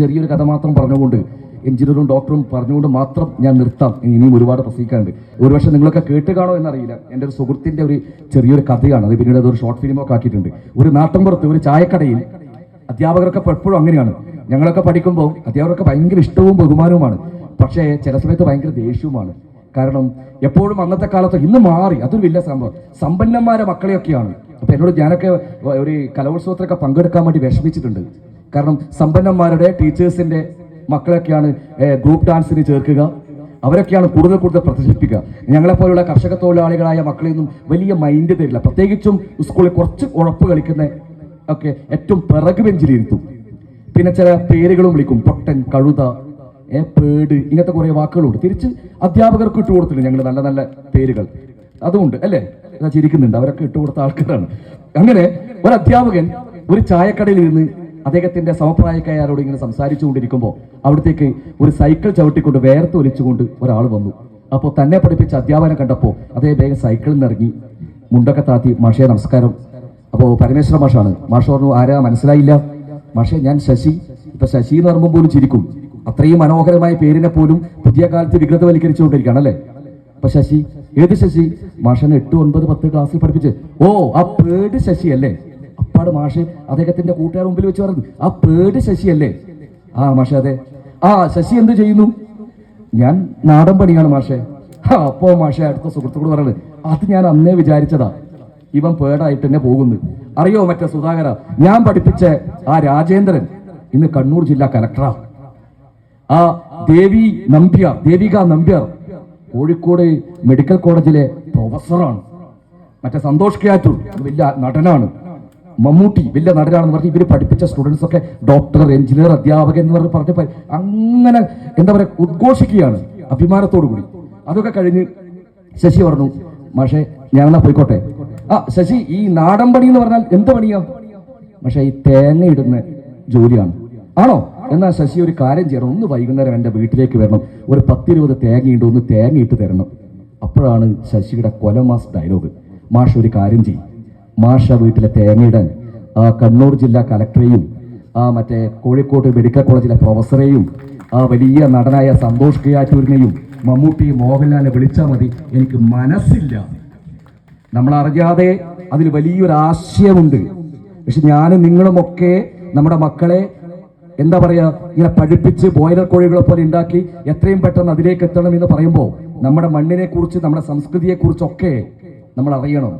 ചെറിയൊരു കഥ മാത്രം പറഞ്ഞുകൊണ്ട് എഞ്ചിനീയറും ഡോക്ടറും പറഞ്ഞുകൊണ്ട് മാത്രം ഞാൻ നിർത്താം. ഇനിയും ഒരുപാട് പ്രസംഗിക്കാനുണ്ട്. ഒരുപക്ഷെ നിങ്ങളൊക്കെ കേട്ട് കാണോ എന്നറിയില്ല. എന്റെ ഒരു സുഹൃത്തിന്റെ ഒരു ചെറിയൊരു കഥയാണ്. അത് പിന്നീട് അതൊരു ഷോർട്ട് ഫിലിമൊക്കെ ആക്കിയിട്ടുണ്ട്. ഒരു നാട്ടിൻപുറത്ത് ഒരു ചായക്കടയിൽ അധ്യാപകരൊക്കെ എപ്പോഴും അങ്ങനെയാണ്. ഞങ്ങളൊക്കെ പഠിക്കുമ്പോൾ അധ്യാപകരൊക്കെ ഭയങ്കര ഇഷ്ടവും ബഹുമാനവുമാണ്. പക്ഷേ ചില സമയത്ത് ഭയങ്കര ദേഷ്യവുമാണ്. കാരണം എപ്പോഴും അന്നത്തെ കാലത്ത് ഇന്ന് മാറി. അതൊരു വലിയ സംഭവം. സമ്പന്നന്മാരെ മക്കളെയൊക്കെയാണ്. അപ്പൊ എന്നോട് ഞാനൊക്കെ ഒരു കലോത്സവത്തിലൊക്കെ പങ്കെടുക്കാൻ വേണ്ടി വിഷമിച്ചിട്ടുണ്ട്. കാരണം സമ്പന്നന്മാരുടെ ടീച്ചേഴ്സിന്റെ മക്കളൊക്കെയാണ് ഗ്രൂപ്പ് ഡാൻസിന് ചേർക്കുക. അവരൊക്കെയാണ് കൂടുതൽ കൂടുതൽ പ്രദർശിപ്പിക്കുക. ഞങ്ങളെപ്പോലുള്ള കർഷക തൊഴിലാളികളായ മക്കളെയൊന്നും വലിയ മൈൻഡ് തരില്ല. പ്രത്യേകിച്ചും സ്കൂളിൽ കുറച്ച് ഉഴപ്പ് കളിക്കുന്ന ഒക്കെ ഏറ്റവും പിറകു ബെഞ്ചിലിരുത്തും. പിന്നെ ചില പേരുകളും വിളിക്കും. പൊട്ടൻ കഴുത ഏ പേട് ഇങ്ങനത്തെ കുറേ വാക്കുകളുണ്ട്. തിരിച്ച് അധ്യാപകർക്ക് ഇട്ട് കൊടുത്തില്ല ഞങ്ങൾ നല്ല നല്ല പേരുകൾ. അതുകൊണ്ട് അല്ലേ? ചിരിക്കുന്നുണ്ട്. അവരൊക്കെ ഇട്ട് കൊടുത്ത ആൾക്കാരാണ്. അങ്ങനെ ഒരു അധ്യാപകൻ ഒരു ചായക്കടയിൽ ഇരുന്ന് അദ്ദേഹത്തിന്റെ സമപ്രായക്കാരോട് ഇങ്ങനെ സംസാരിച്ചുകൊണ്ടിരിക്കുമ്പോൾ അവിടത്തേക്ക് ഒരു സൈക്കിൾ ചവിട്ടിക്കൊണ്ട് വേർത്ത് ഒലിച്ചുകൊണ്ട് ഒരാൾ വന്നു. അപ്പോൾ തന്നെ പഠിപ്പിച്ച അധ്യാപനം കണ്ടപ്പോൾ അതേ വേഗം സൈക്കിളിൽ നിന്നിറങ്ങി മുണ്ടൊക്കെ താത്തി മാഷേ നമസ്കാരം. അപ്പോൾ പരമേശ്വര മാഷാണ്. മാഷ പറഞ്ഞു ആരാ? മനസ്സിലായില്ല. മാഷേ ഞാൻ ശശി. ഇപ്പൊ ശശി എന്ന് പറയുമ്പോൾ പോലും ചിരിക്കും. അത്രയും മനോഹരമായ പേരിനെ പോലും പുതിയ കാലത്ത് വികൃതവൽക്കരിച്ചുകൊണ്ടിരിക്കുകയാണ് അല്ലേ? അപ്പൊ ശശി ഏത് ശശി? മാഷനെ എട്ട് ഒൻപത് പത്ത് ക്ലാസ്സിൽ പഠിപ്പിച്ച്. ഓ ആ പേട് ശശി അല്ലേ അപ്പാട് മാഷ് അദ്ദേഹത്തിന്റെ കൂട്ടുകാർ മുമ്പിൽ വെച്ച് പറഞ്ഞു ആ പേട് ശശിയല്ലേ? ആ മാഷെ അതെ. ആ ശശി എന്ത് ചെയ്യുന്നു? ഞാൻ നാടൻ പണിയാണ് മാഷെ. അപ്പോ മാഷെ അടുത്ത സുഹൃത്തുക്കളോട് പറയുന്നത് അത് ഞാൻ അന്നേ വിചാരിച്ചതാ. ഇവൻ പേടായിട്ട് തന്നെ പോകുന്നു. അറിയോ മറ്റേ സുധാകര ഞാൻ പഠിപ്പിച്ച ആ രാജേന്ദ്രൻ ഇന്ന് കണ്ണൂർ ജില്ലാ കലക്ടറാ. ആ ദേവി നമ്പ്യാർ ദേവിക നമ്പ്യാർ കോഴിക്കോട് മെഡിക്കൽ കോളേജിലെ പ്രൊഫസറാണ്. മറ്റേ സന്തോഷ് ക്യാറ്റൂർ വലിയ നടനാണ്. മമ്മൂട്ടി വലിയ നടനാണെന്ന് പറഞ്ഞ് ഇവർ പഠിപ്പിച്ച സ്റ്റുഡൻസ് ഒക്കെ ഡോക്ടർ എഞ്ചിനീയർ അധ്യാപകൻ എന്ന് പറഞ്ഞ് പറഞ്ഞ അങ്ങനെ എന്താ പറയുക ഉദ്ഘോഷിക്കുകയാണ് അഭിമാനത്തോടു കൂടി. അതൊക്കെ കഴിഞ്ഞ് ശശി പറഞ്ഞു പക്ഷേ ഞാനെന്നാ പോയിക്കോട്ടെ? ആ ശശി ഈ നാടൻ പണി എന്ന് പറഞ്ഞാൽ എന്ത് പണിയാ? പക്ഷേ ഈ തേങ്ങ ഇടുന്ന ജോലിയാണ്. ആണോ? എന്നാ ശശി ഒരു കാര്യം ചെയ്യണം ഒന്ന് വൈകുന്നേരം എന്റെ വീട്ടിലേക്ക് വരണം ഒരു പത്തിരുപത് തേങ്ങയുണ്ട് ഒന്ന് തേങ്ങ ഇട്ട് തരണം. അപ്പോഴാണ് ശശിയുടെ കൊലമാസ് ഡയലോഗ് മാഷ് ഒരു കാര്യം ചെയ്യും മാഷ വീട്ടിലെ തേങ്ങയിടാൻ ആ കണ്ണൂർ ജില്ലാ കലക്ടറെയും ആ മറ്റേ കോഴിക്കോട് മെഡിക്കൽ കോളേജിലെ പ്രൊഫസറെയും ആ വലിയ നടനായ സന്തോഷ് കിയാറ്റൂരിനെയും മമ്മൂട്ടി മോഹൻലാലിനെ വിളിച്ചാൽ മതി. എനിക്ക് മനസ്സില്ല. നമ്മൾ അറിയാതെ അതിൽ വലിയൊരു ആശയമുണ്ട്. പക്ഷെ ഞാനും നിങ്ങളുമൊക്കെ നമ്മുടെ മക്കളെ എന്താ പറയാ ഇങ്ങനെ പഠിപ്പിച്ച് ബോയിലർ കോഴികളെ പോലെ ഉണ്ടാക്കി എത്രയും പെട്ടെന്ന് അതിലേക്ക് എത്തണം എന്ന് പറയുമ്പോൾ നമ്മുടെ മണ്ണിനെ കുറിച്ച് നമ്മുടെ സംസ്കൃതിയെ കുറിച്ചൊക്കെ നമ്മൾ അറിയണം